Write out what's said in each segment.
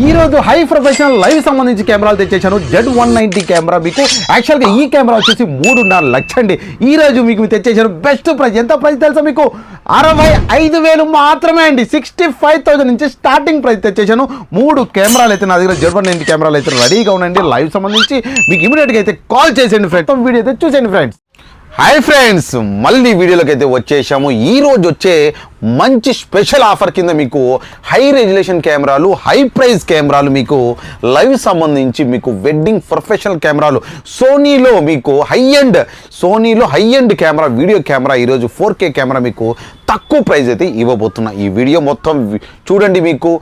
ఈ రోజు high professional live సంబంధించి కెమెరాలు తెచ్చేసాను జెడ్ వన్ నైన్టీ కెమెరా మీకు. యాక్చువల్గా ఈ కెమెరా వచ్చేసి మూడున్నర లక్షండి. ఈ రోజు మీకు తెచ్చేసాను బెస్ట్ ప్రైస్ ఎంత ప్రైస్ తెలుసా మీకు? అరవై ఐదు వేలు మాత్రమే అండి. సిక్స్టీ ఫైవ్ థౌసండ్ నుంచి స్టార్టింగ్ ప్రైస్ తెచ్చేసాను మూడు కెమెరాలు అయితే నా దగ్గర జెడ్ వన్ నైన్టీ కెమెరాలు అయితే రెడీగా ఉండండి. లైవ్ సంబంధించి మీకు ఇమీడియట్గా అయితే కాల్ చేసేయండి ఫ్రెండ్స్ వీడియో అయితే చూసేయండి ఫ్రెండ్స్ హాయ్ ఫ్రెండ్స్ మళ్ళీ వీడియోలోకి అయితే వచ్చేసాము. ఈ రోజు వచ్చే మంచి స్పెషల్ ఆఫర్ కింద మీకు హై రెజ్యులేషన్ కెమెరాలు హై ప్రైస్ కెమెరాలు మీకు లైవ్ సంబంధించి మీకు వెడ్డింగ్ ప్రొఫెషనల్ కెమెరాలు. సోనీలో మీకు high end సోనీలో high end camera video camera ఈరోజు ఫోర్ కే కెమెరా మీకు తక్కువ ప్రైస్ అయితే ఇవ్వబోతున్నా ఈ వీడియో. మొత్తం చూడండి మీకు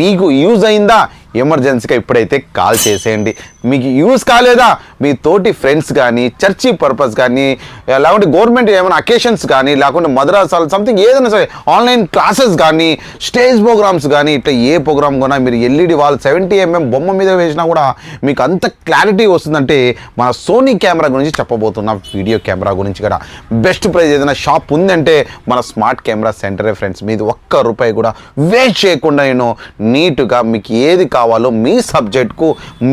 మీకు యూజ్ అయిందా? ఎమర్జెన్సీగా ఇప్పుడైతే కాల్ చేసేయండి. మీకు యూస్ కాలేదా? మీ తోటి ఫ్రెండ్స్ కానీ చర్చి పర్పస్ కానీ లేకుంటే గవర్నమెంట్ ఏమైనా అకేషన్స్ కానీ లేకుంటే మద్రాసాలు సంథింగ్ ఏదైనా సరే ఆన్లైన్ క్లాసెస్ కానీ స్టేజ్ ప్రోగ్రామ్స్ కానీ ఇట్లా ఏ ప్రోగ్రామ్ కొన్నా మీరు ఎల్ఈడి వాళ్ళు సెవెంటీ ఎంఎం బొమ్మ మీద వేసినా కూడా మీకు అంత క్లారిటీ వస్తుందంటే మన సోనీ కెమెరా గురించి చెప్పబోతున్నా వీడియో కెమెరా గురించి కూడా బెస్ట్ ప్రైజ్ ఏదైనా షాప్ ఉందంటే మన స్మార్ట్ కెమెరా సెంటరే ఫ్రెండ్స్ మీది ఒక్క రూపాయి కూడా వేస్ట్ చేయకుండా నేను నీట్గా మీకు ఏది కావాలి మీ సబ్జెక్ట్కు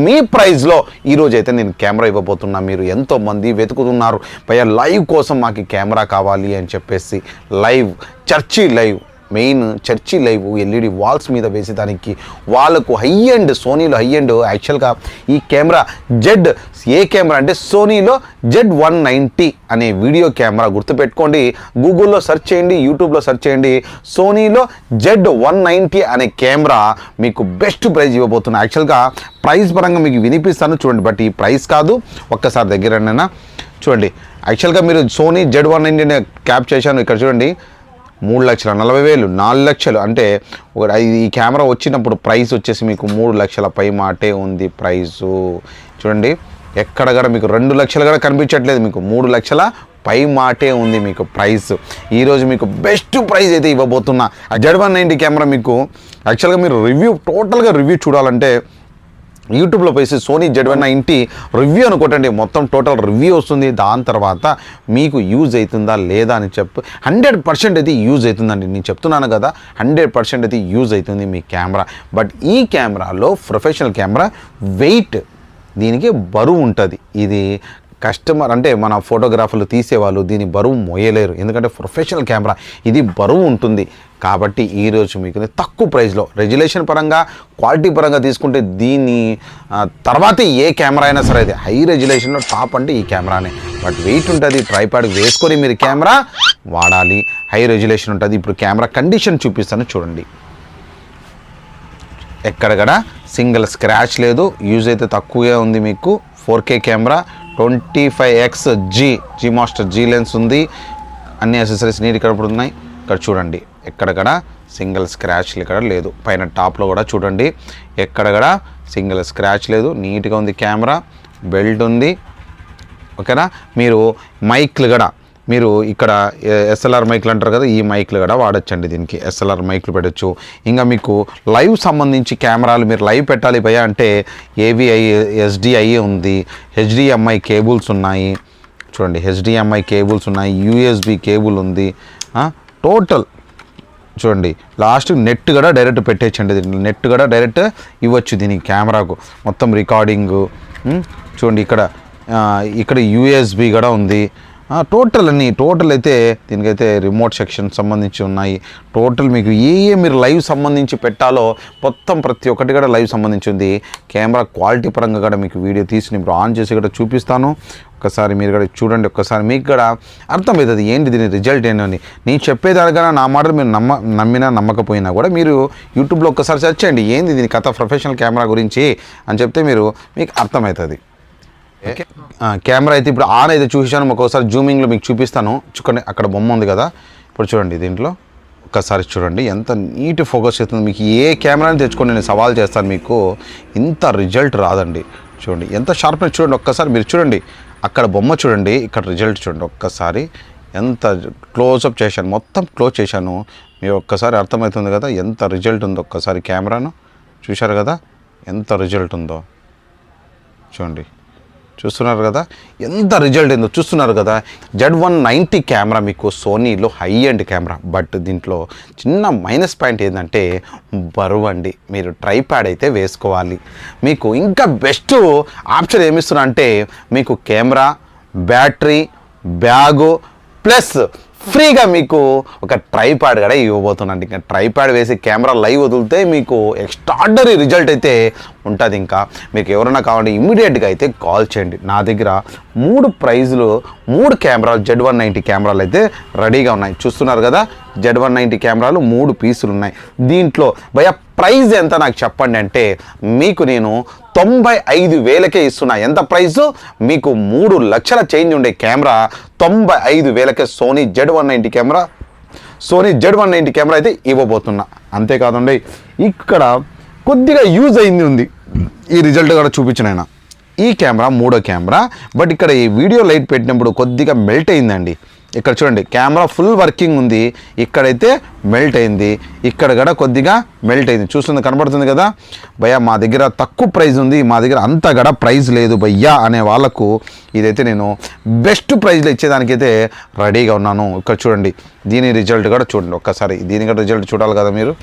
మీ ప్రైజ్లో ఈరోజు అయితే నేను కెమెరా ఇవ్వబోతున్నా. మీరు ఎంతోమంది వెతుకుతున్నారు. పైగా లైవ్ కోసం మాకు కెమెరా కావాలి అని చెప్పేసి live church live main church live LED walls మీద వేసేదానికి వాళ్ళకు హై అండ్ సోనీలో హై అండ్ యాక్చువల్గా ఈ కెమెరా జెడ్ ఏ కెమెరా అంటే సోనీలో జెడ్ వన్ నైంటీ అనే వీడియో కెమెరా గుర్తుపెట్టుకోండి. గూగుల్లో సెర్చ్ చేయండి యూట్యూబ్లో సెర్చ్ చేయండి. సోనీలో జెడ్ వన్ నైంటీ అనే కెమెరా మీకు బెస్ట్ ప్రైజ్ ఇవ్వబోతున్నా యాక్చువల్గా ప్రైస్ పరంగా మీకు వినిపిస్తాను చూడండి. బట్ ఈ ప్రైస్ కాదు ఒక్కసారి దగ్గర చూడండి. యాక్చువల్గా మీరు Sony Z one ninety cap చేశాను ఇక్కడ చూడండి. మూడు లక్షల నలభై వేలు నాలుగు లక్షలు. అంటే ఒక ఈ కెమెరా వచ్చినప్పుడు ప్రైస్ వచ్చేసి మీకు మూడు లక్షల పై మాటే ఉంది ప్రైసు. చూడండి ఎక్కడ కూడా మీకు రెండు లక్షలు కూడా కనిపించట్లేదు మీకు. మూడు లక్షల పై మాటే ఉంది మీకు ప్రైస్. ఈరోజు మీకు బెస్ట్ ప్రైస్ అయితే ఇవ్వబోతున్నా. జెడ్ వన్ నైంటీ కెమెరా మీకు యాక్చువల్గా మీరు రివ్యూ టోటల్గా రివ్యూ చూడాలంటే యూట్యూబ్లో పోయి సోనీ జెడ్ వన్ ఇంటి రివ్యూ అనుకోటండి మొత్తం టోటల్ రివ్యూ వస్తుంది. దాని తర్వాత మీకు యూజ్ అవుతుందా లేదా అని చెప్పు. హండ్రెడ్ పర్సెంట్ అయితే యూజ్ అవుతుందండి. నేను చెప్తున్నాను కదా హండ్రెడ్ పర్సెంట్ అయితే యూజ్ అవుతుంది మీ కెమెరా బట్ ఈ కెమెరాలో ప్రొఫెషనల్ కెమెరా వెయిట్ దీనికి బరువు ఉంటుంది. ఇది కస్టమర్ అంటే మన ఫోటోగ్రాఫర్లు తీసేవాళ్ళు దీని బరువు మోయలేరు. ఎందుకంటే ప్రొఫెషనల్ కెమెరా ఇది బరువు ఉంటుంది. కాబట్టి ఈరోజు మీకు తక్కువ ప్రైస్లో. రెగ్యులేషన్ పరంగా క్వాలిటీ పరంగా తీసుకుంటే దీని తర్వాత ఏ కెమెరా అయినా సరే అది హై రెగ్యులేషన్లో టాప్ అంటే ఈ కెమెరానే. బట్ వెయిట్ ఉంటుంది ట్రైపాడ్ వేసుకొని మీరు కెమెరా వాడాలి. హై రెగ్యులేషన్ ఉంటుంది. ఇప్పుడు కెమెరా కండిషన్ చూపిస్తాను చూడండి. ఎక్కడక్కడ సింగిల్ స్క్రాచ్ లేదు. యూజ్ అయితే తక్కువే ఉంది మీకు. Four K camera twenty five X G G master G lens ఉంది. అన్ని అసెసరీస్ నీట్ ఇక్కడ ఉన్నాయి. ఇక్కడ చూడండి ఎక్కడక్కడ సింగిల్ స్క్రాచ్లు ఇక్కడ లేదు. పైన టాప్లో కూడా చూడండి ఎక్కడక్కడ సింగిల్ స్క్రాచ్ లేదు. నీట్గా ఉంది కెమెరా బెల్ట్ ఉంది. ఓకేనా? మీరు మైక్లు కూడా మీరు ఇక్కడ ఎస్ఎల్ఆర్ మైక్లు అంటారు కదా ఈ మైక్లు కూడా వాడచ్చండి దీనికి. ఎస్ఎల్ఆర్ మైక్లు పెట్టచ్చు. ఇంకా మీకు లైవ్ సంబంధించి కెమెరాలు మీరు లైవ్ పెట్టాలి భయ అంటే ఏవిఐ ఎస్డిఐ ఉంది హెచ్డిఎంఐ కేబుల్స్ ఉన్నాయి. చూడండి హెచ్డిఎంఐ కేబుల్స్ ఉన్నాయి యూఎస్బి కేబుల్ ఉంది. టోటల్ చూడండి లాస్ట్ నెట్ కూడా డైరెక్ట్ పెట్టేయచ్చండి దీన్ని నెట్ కూడా డైరెక్ట్ ఇవ్వచ్చు దీనికి కెమెరాకు. మొత్తం రికార్డింగ్ చూడండి ఇక్కడ ఇక్కడ యూఎస్బి కూడా ఉంది. టోటల్ అన్ని టోటల్ అయితే దీనికైతే రిమోట్ సెక్షన్ సంబంధించి ఉన్నాయి. టోటల్ మీకు ఏ ఏ మీరు లైవ్ సంబంధించి పెట్టాలో మొత్తం ప్రతి ఒక్కటి కూడా లైవ్ సంబంధించి ఉంది. కెమెరా క్వాలిటీ పరంగా కూడా మీకు వీడియో తీసి నేను ఇప్పుడు ఆన్ చేసి కూడా చూపిస్తాను. ఒక్కసారి మీరు కూడా చూడండి ఒక్కసారి మీకు కూడా అర్థమవుతుంది ఏంటి దీని రిజల్ట్ ఏంటని నేను చెప్పేదానికన్నా నా మాటలు మీరు నమ్మ నమ్మినా నమ్మకపోయినా కూడా మీరు యూట్యూబ్లో ఒక్కసారి సెర్చ్ చేయండి. ఏంది దీని కథ ప్రొఫెషనల్ కెమెరా గురించి అని చెప్తే మీరు మీకు అర్థమవుతుంది. కెమెరా అయితే ఇప్పుడు ఆన్ అయితే చూసాను ఒక్కోసారి జూమింగ్లో మీకు చూపిస్తాను. చూడండి అక్కడ బొమ్మ ఉంది కదా. ఇప్పుడు చూడండి దీంట్లో. ఒక్కసారి చూడండి ఎంత నీట్ ఫోకస్ చేస్తుంది. మీకు ఏ కెమెరాని తెచ్చుకొని నేను సవాల్ చేస్తాను మీకు. ఇంత రిజల్ట్ రాదండి. చూడండి ఎంత షార్ప్నెస్ చూడండి ఒక్కసారి మీరు చూడండి. అక్కడ బొమ్మ చూడండి ఇక్కడ రిజల్ట్ చూడండి ఒక్కసారి. ఎంత క్లోజప్ చేశాను మొత్తం క్లోజ్ చేశాను. మీరు ఒక్కసారి అర్థమవుతుంది కదా ఎంత రిజల్ట్ ఉందో. ఒక్కసారి కెమెరాను చూశారు కదా ఎంత రిజల్ట్ ఉందో. చూడండి. చూస్తున్నారు కదా? ఎంత రిజల్ట్ ఏందో చూస్తున్నారు కదా? జెడ్ వన్ నైంటీ కెమెరా మీకు సోనీలో హై ఎండ్ కెమెరా బట్ దీంట్లో చిన్న మైనస్ పాయింట్ ఏంటంటే బరువు అండి మీరు ట్రైప్యాడ్ అయితే వేసుకోవాలి. మీకు ఇంకా బెస్ట్ ఆప్షన్ ఏమిస్తున్నా అంటే మీకు కెమెరా బ్యాటరీ బ్యాగు ప్లస్ ఫ్రీగా మీకు ఒక ట్రైప్యాడ్ కూడా ఇవ్వబోతున్నాను. ఇంకా ట్రైప్యాడ్ వేసి కెమెరా లైవ్ వదిలితే మీకు ఎక్స్ట్రాడనరీ రిజల్ట్ అయితే ఉంటుంది ఇంకా. మీకు ఎవరైనా కావాలంటే ఇమీడియట్గా అయితే కాల్ చేయండి. నా దగ్గర మూడు ప్రైజులు మూడు కెమెరాలు జెడ్ వన్ నైంటీ కెమెరాలు అయితే రెడీగా ఉన్నాయి. చూస్తున్నారు కదా జెడ్ వన్ నైంటీ కెమెరాలు మూడు పీసులు ఉన్నాయి. దీంట్లో భయ ప్రైజ్ ఎంత నాకు చెప్పండి అంటే మీకు నేను తొంభై ఐదు వేలకే ఇస్తున్నా. ఎంత ప్రైస్ మీకు మూడు లక్షల చేంజ్ ఉండే కెమెరా తొంభై ఐదు వేలకే Sony Z one ninety camera. Sony Z one ninety camera అయితే ఇవ్వబోతున్నా. అంతేకాదండి ఇక్కడ కొద్దిగా యూజ్ అయింది ఉంది. ఈ రిజల్ట్ కూడా చూపించిన ఆయన. ఈ కెమెరా మూడో కెమెరా బట్ ఇక్కడ ఈ వీడియో లైట్ పెట్టినప్పుడు కొద్దిగా మెల్ట్ అయిందండి. ఇక్కడ చూడండి కెమెరా ఫుల్ వర్కింగ్ ఉంది. ఇక్కడైతే మెల్ట్ అయింది. ఇక్కడ కూడా కొద్దిగా మెల్ట్ అయింది. చూస్తుంది కనబడుతుంది కదా? భయ్యా మా దగ్గర తక్కువ ప్రైజ్ ఉంది. మా దగ్గర అంత గడ ప్రైజ్ లేదు భయ్యా అనే వాళ్ళకు ఇదైతే నేను బెస్ట్ ప్రైజ్లో ఇచ్చేదానికైతే రెడీగా ఉన్నాను. ఇక్కడ చూడండి దీని రిజల్ట్ కూడా చూడండి ఒక్కసారి. దీని కూడా రిజల్ట్ చూడాలి కదా మీరు?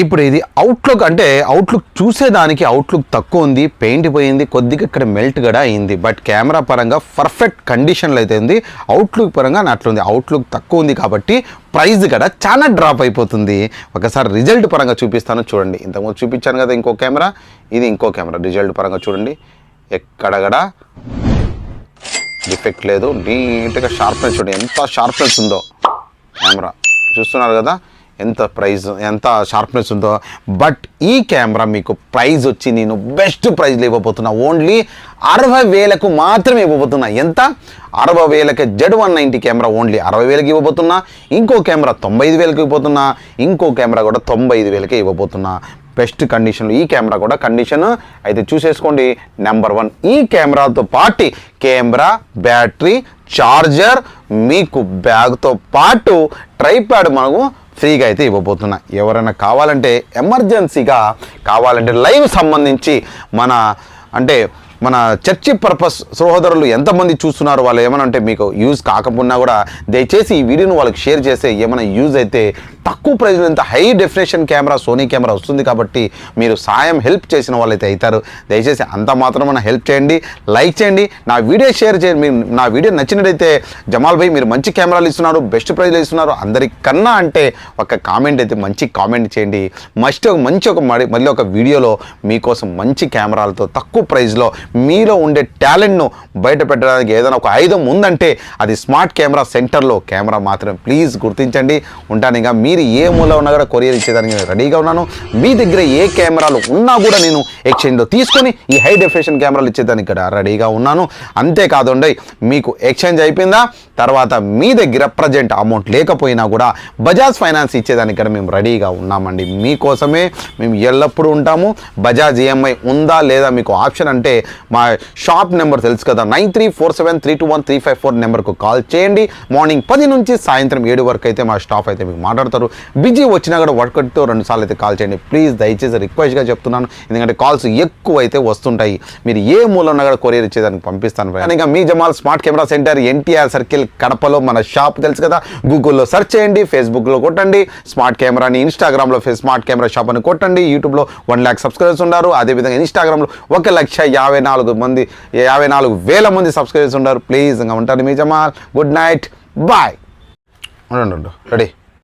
ఇప్పుడు ఇది అవుట్లుక్ అంటే అవుట్లుక్ చూసేదానికి అవుట్లుక్ తక్కువ ఉంది పెయింట్ పోయింది కొద్దిగా ఇక్కడ మెల్ట్ కూడా అయింది. బట్ కెమెరా పరంగా పర్ఫెక్ట్ కండిషన్లో అయితే ఉంది. అవుట్లుక్ పరంగా అట్లుంది. అవుట్లుక్ తక్కువ ఉంది కాబట్టి ప్రైస్ కూడా చాలా డ్రాప్ అయిపోతుంది. ఒకసారి రిజల్ట్ పరంగా చూపిస్తాను చూడండి. ఇంతకుముందు చూపించాను కదా ఇంకో కెమెరా ఇది ఇంకో కెమెరా రిజల్ట్ పరంగా చూడండి. ఎక్కడ కూడా డిఫెక్ట్ లేదు. నీట్గా షార్ప్నెస్ చూడండి. ఎంత షార్ప్నెస్ ఉందో. కెమెరా చూస్తున్నారు కదా? ఎంత ప్రైస్ ఎంత షార్ప్నెస్ ఉందో. బట్ ఈ కెమెరా మీకు ప్రైజ్ వచ్చి నేను బెస్ట్ ప్రైజ్లో ఇవ్వబోతున్నా. ఓన్లీ అరవై వేలకు మాత్రమే ఇవ్వబోతున్నా. ఎంత? అరవై వేలకి Z one ninety camera only అరవై వేలకి ఇవ్వబోతున్నా. ఇంకో కెమెరా తొంభై ఐదు వేలకు ఇవ్వబోతున్నా. ఇంకో కెమెరా కూడా తొంభై ఐదు వేలకే ఇవ్వబోతున్నా. బెస్ట్ కండిషన్లో ఈ కెమెరా కూడా కండిషన్ అయితే చూసేసుకోండి. నెంబర్ వన్ ఈ కెమెరాతో పాటు కెమెరా బ్యాటరీ చార్జర్ మీకు బ్యాగ్తో పాటు ట్రైప్యాడ్ మనకు ఫ్రీగా అయితే ఇవ్వబోతున్నా. ఎవరైనా కావాలంటే ఎమర్జెన్సీగా కావాలంటే లైవ్ సంబంధించి మన అంటే మన చర్చి పర్పస్ సహోదరులు ఎంతమంది చూస్తున్నారు వాళ్ళు ఏమైనా అంటే మీకు యూజ్ కాకపోయినా కూడా దయచేసి ఈ వీడియోను వాళ్ళకి షేర్ చేస్తే ఏమైనా యూజ్ అయితే తక్కువ ప్రైజ్లో ఇంత high definition camera Sony camera వస్తుంది కాబట్టి మీరు సాయం హెల్ప్ చేసిన వాళ్ళైతే అవుతారు. దయచేసి అంత మాత్రమే హెల్ప్ చేయండి లైక్ చేయండి. నా వీడియో షేర్ చేయండి. మీరు నా వీడియో నచ్చినట్టయితే జమాల్ భాయ్ మీరు మంచి కెమెరాలు ఇస్తున్నారు బెస్ట్ ప్రైజ్లు ఇస్తున్నారు. అందరికన్నా అంటే ఒక కామెంట్ అయితే మంచి కామెంట్ చేయండి. మస్ట్ ఒక మంచి ఒక మళ్ళీ ఒక వీడియోలో మీకోసం మంచి కెమెరాలతో తక్కువ ప్రైజ్లో మీలో ఉండే టాలెంట్ను బయట పెట్టడానికి ఏదైనా ఒక ఆయుధం ఉందంటే అది స్మార్ట్ కెమెరా సెంటర్లో. కెమెరా మాత్రం ప్లీజ్ గుర్తించండి. ఉంటాను ఇంకా మీరు ఏ మూల ఉన్నా కూడా కొరియర్ ఇచ్చేదానికి నేను రెడీగా ఉన్నాను. మీ దగ్గర ఏ కెమెరాలు ఉన్నా కూడా నేను ఎక్స్చేంజ్లో తీసుకొని ఈ హై డెఫినేషన్ కెమెరాలు ఇచ్చేదానికి ఇక్కడ రెడీగా ఉన్నాను. అంతేకాదండి మీకు ఎక్స్చేంజ్ అయిపోయిందా? తర్వాత మీ దగ్గర ప్రజెంట్ అమౌంట్ లేకపోయినా కూడా బజాజ్ ఫైనాన్స్ ఇచ్చేదానికి ఇక్కడ మేము రెడీగా ఉన్నామండి. మీకోసమే మేము ఎల్లప్పుడూ ఉంటాము. బజాజ్ ఈఎంఐ ఉందా లేదా మీకు ఆప్షన్ అంటే మా షాప్ నెంబర్ తెలుసు కదా. Nine three four seven three two one three five four నెంబర్కు కాల్ చేయండి. మార్నింగ్ పది నుంచి సాయంత్రం ఏడు వరకు అయితే మా స్టాఫ్ అయితే మీకు మాట్లాడతారు. బిజీ వచ్చినా కూడా ఒకటితో రెండు సార్లు అయితే కాల్ చేయండి. ప్లీజ్ దయచేసి రిక్వెస్ట్గా చెప్తున్నాను. ఎందుకంటే కాల్స్ ఎక్కువ అయితే వస్తుంటాయి. మీరు ఏ మూల కూడా కొరియర్ ఇచ్చేదానికి పంపిస్తాను ఇంకా మీ Jamal smart camera centre NTR circle కడపలో మన షాప్ తెలుసు కదా. గూగుల్లో సెర్చ్ చేయండి ఫేస్బుక్లో కొట్టండి. స్మార్ట్ కెమెరాని ఇన్స్టాగ్రామ్లో స్మార్ట్ కెమెరా షాప్ అని కొట్టండి. యూట్యూబ్లో వన్ ల్యాక్ సబ్స్క్రైబర్స్ ఉన్నారు. అదేవిధంగా ఇన్స్టాగ్రామ్లో ఒక లక్ష యాభై నాలుగు నాలుగు మంది యాభై నాలుగు వేల మంది సబ్స్క్రైబర్స్ ఉన్నారు. ప్లీజ్ ఇంకా ఉంటాను మీ జమాల్. గుడ్ నైట్ బాయ్ ఉండండి రెడీ